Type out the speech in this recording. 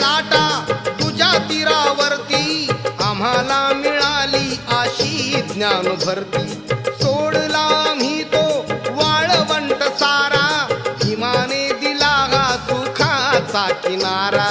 लाटा तुझ्या तीरावरती. आम्हाला मिळाली आशी ज्ञान भरती सोडला आम्ही तो वाळवंट सारा. हिमाने दिला हा सुखाचा किनारा.